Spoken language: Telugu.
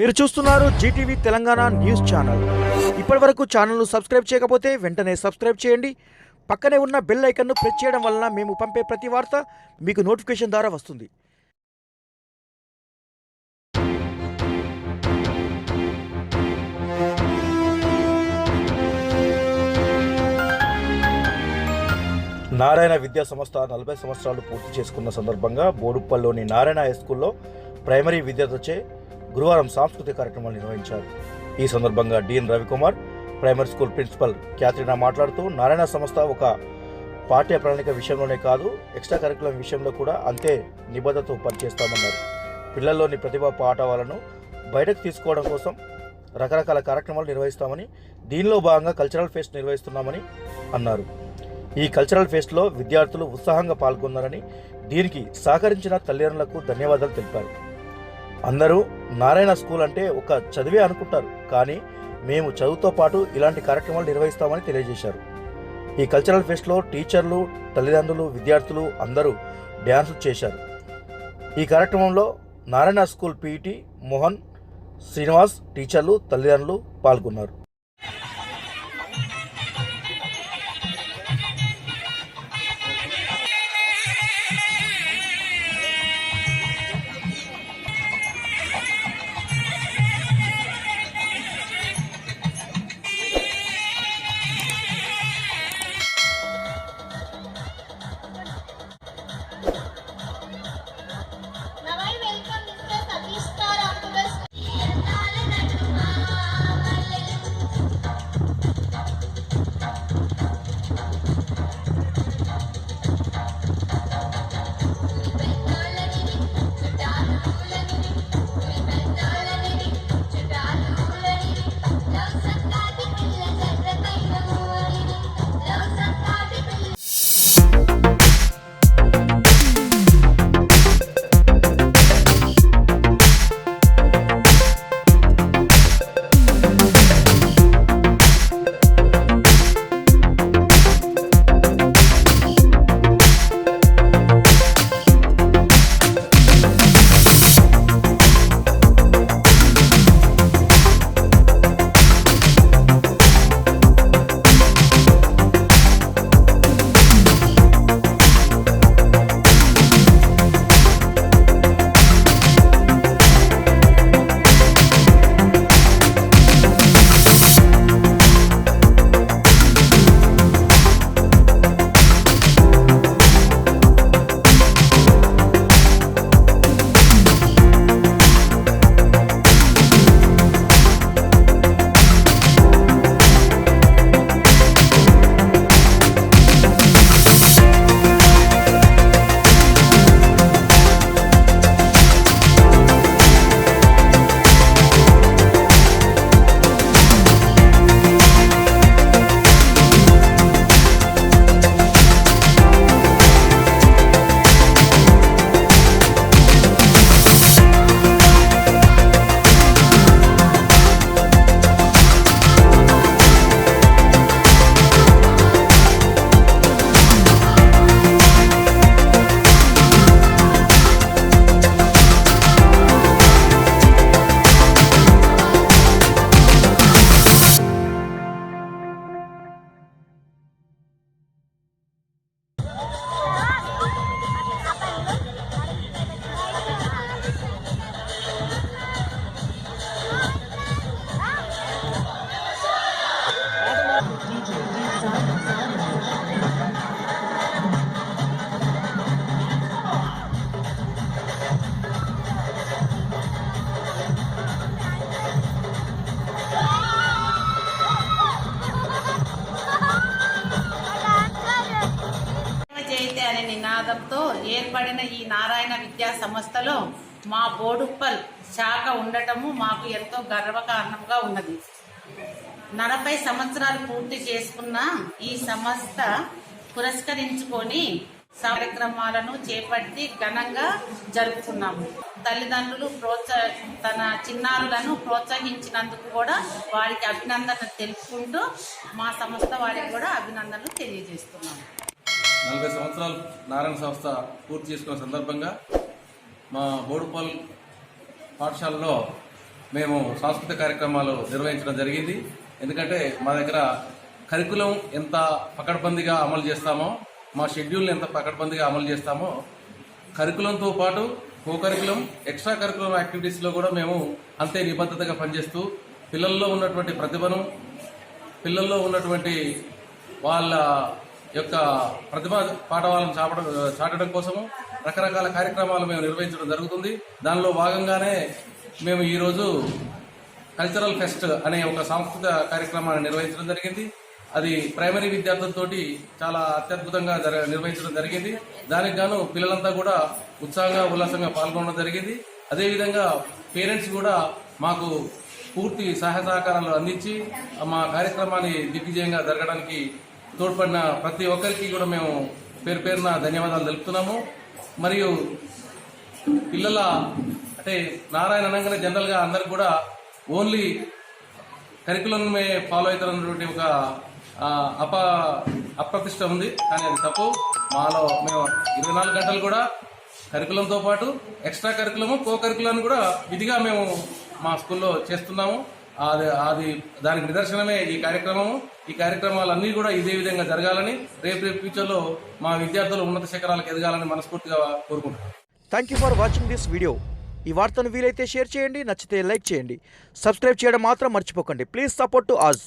మీరు చూస్తున్నారు జీటీవీ తెలంగాణ న్యూస్ ఛానల్. ఇప్పటి వరకు ఛానల్ను సబ్స్క్రైబ్ చేయకపోతే వెంటనే సబ్స్క్రైబ్ చేయండి. పక్కనే ఉన్న బెల్ ఐకన్ను ప్రెస్ చేయడం వలన మేము పంపే ప్రతి వార్త మీకు నోటిఫికేషన్ ద్వారా వస్తుంది. నారాయణ విద్యా సంస్థ నలభై సంవత్సరాలు పూర్తి చేసుకున్న సందర్భంగా బోడుప్పల్లోని నారాయణ హై స్కూల్లో ప్రైమరీ విద్యార్థులచే గురువారం సాంస్కృతిక కార్యక్రమాలు నిర్వహించారు. ఈ సందర్భంగా DN Ravikumar primary school principal Catharina మాట్లాడుతూ నారాయణ సంస్థ ఒక పాఠ్య ప్రణాళిక విషయంలోనే కాదు ఎక్స్ట్రా కరికులం విషయంలో కూడా అంతే నిబద్ధతతో పనిచేస్తామన్నారు. పిల్లల్లోని ప్రతిభా పాఠవాలను బయటకు తీసుకోవడం కోసం రకరకాల కార్యక్రమాలు నిర్వహిస్తామని దీనిలో భాగంగా కల్చరల్ ఫెస్ట్ నిర్వహిస్తున్నామని అన్నారు. ఈ కల్చరల్ ఫెస్ట్లో విద్యార్థులు ఉత్సాహంగా పాల్గొన్నారని దీనికి సహకరించిన తల్లిదండ్రులకు ధన్యవాదాలు తెలిపారు. అందరూ నారాయణ స్కూల్ అంటే ఒక చదివే అనుకుంటారు కానీ మేము చదువుతో పాటు ఇలాంటి కార్యక్రమాలు నిర్వహిస్తామని తెలియజేశారు. ఈ కల్చరల్ ఫెస్ట్లో టీచర్లు తల్లిదండ్రులు విద్యార్థులు అందరూ డ్యాన్సులు చేశారు. ఈ కార్యక్రమంలో నారాయణ స్కూల్ పీఈటీ మోహన్ శ్రీనివాస్ టీచర్లు తల్లిదండ్రులు పాల్గొన్నారు. సహకారంతో ఏర్పడిన ఈ నారాయణ విద్యా సంస్థలో మా బోడుప్పల్ శాఖ ఉండటము మాకు ఎంతో గర్వకారణంగా ఉన్నది. నలభై సంవత్సరాలు పూర్తి చేసుకున్న ఈ సంస్థ పురస్కరించుకొని కార్యక్రమాలను చేపట్టి ఘనంగా జరుపుకున్నాము. తల్లిదండ్రులు ప్రోత్స తన చిన్నారులను ప్రోత్సహించినందుకు కూడా వారికి అభినందన తెలుపుకుంటూ మా సంస్థ వారికి కూడా అభినందనలు తెలియజేస్తున్నాము. నలభై సంవత్సరాలు నారాయణ సంస్థ పూర్తి చేసుకున్న సందర్భంగా మా బోడుపల్ పాఠశాలలో మేము సాంస్కృతిక కార్యక్రమాలు నిర్వహించడం జరిగింది. ఎందుకంటే మా దగ్గర కరికులం ఎంత పకడ్బందీగా అమలు చేస్తామో మా షెడ్యూల్ని ఎంత పకడ్బందీగా అమలు చేస్తామో కరికులంతో పాటు కో కరికులం ఎక్స్ట్రా కరికులం యాక్టివిటీస్లో కూడా మేము అంతే నిబద్ధతగా పనిచేస్తూ పిల్లల్లో ఉన్నటువంటి ప్రతిభను పిల్లల్లో ఉన్నటువంటి వాళ్ళ యొక్క ప్రతిభ పాఠవాలను చాపడం చాటడం కోసము రకరకాల కార్యక్రమాలు మేము నిర్వహించడం జరుగుతుంది. దానిలో భాగంగానే మేము ఈరోజు కల్చరల్ ఫెస్ట్ అనే ఒక సాంస్కృతిక కార్యక్రమాన్ని నిర్వహించడం జరిగింది. అది ప్రైమరీ విద్యార్థులతోటి చాలా అత్యద్భుతంగా జర నిర్వహించడం జరిగింది. దానికి గాను పిల్లలంతా కూడా ఉత్సాహంగా ఉల్లాసంగా పాల్గొనడం జరిగింది. అదేవిధంగా పేరెంట్స్ కూడా మాకు పూర్తి సహాయ సహకారాలు అందించి మా కార్యక్రమాన్ని దిగ్విజయంగా జరగడానికి తోడ్పడిన ప్రతి ఒక్కరికి కూడా మేము పేరు పేరున ధన్యవాదాలు తెలుపుతున్నాము. మరియు పిల్లల అంటే నారాయణ అనగానే జనరల్గా అందరు కూడా ఓన్లీ కరికులంమే ఫాలో అవుతారన్నటువంటి ఒక అప అప్రతిష్ట ఉంది. కానీ అది తప్పు. మాలో మేము ఇరవై నాలుగు గంటలు కూడా కరికులంతో పాటు ఎక్స్ట్రా కరికులము కో కరికులం కూడా విధిగా మేము మా స్కూల్లో చేస్తున్నాము. అది అది దానికి నిదర్శనమే ఈ కార్యక్రమము. ఈ కార్యక్రమాలన్నీ కూడా ఇదే విధంగా జరగాలని రేపు రేపు ఫ్యూచర్లో మా విద్యార్థులు ఉన్నత శిఖరాలకు ఎదగాలని మనస్ఫూర్తిగా కోరుకుంటున్నాం. Thank you for watching this video ఈ వార్తను వీలైతే షేర్ చేయండి నచ్చితే లైక్ చేయండి. సబ్స్క్రైబ్ చేయడం మాత్రం మర్చిపోకండి. Please support to Aaj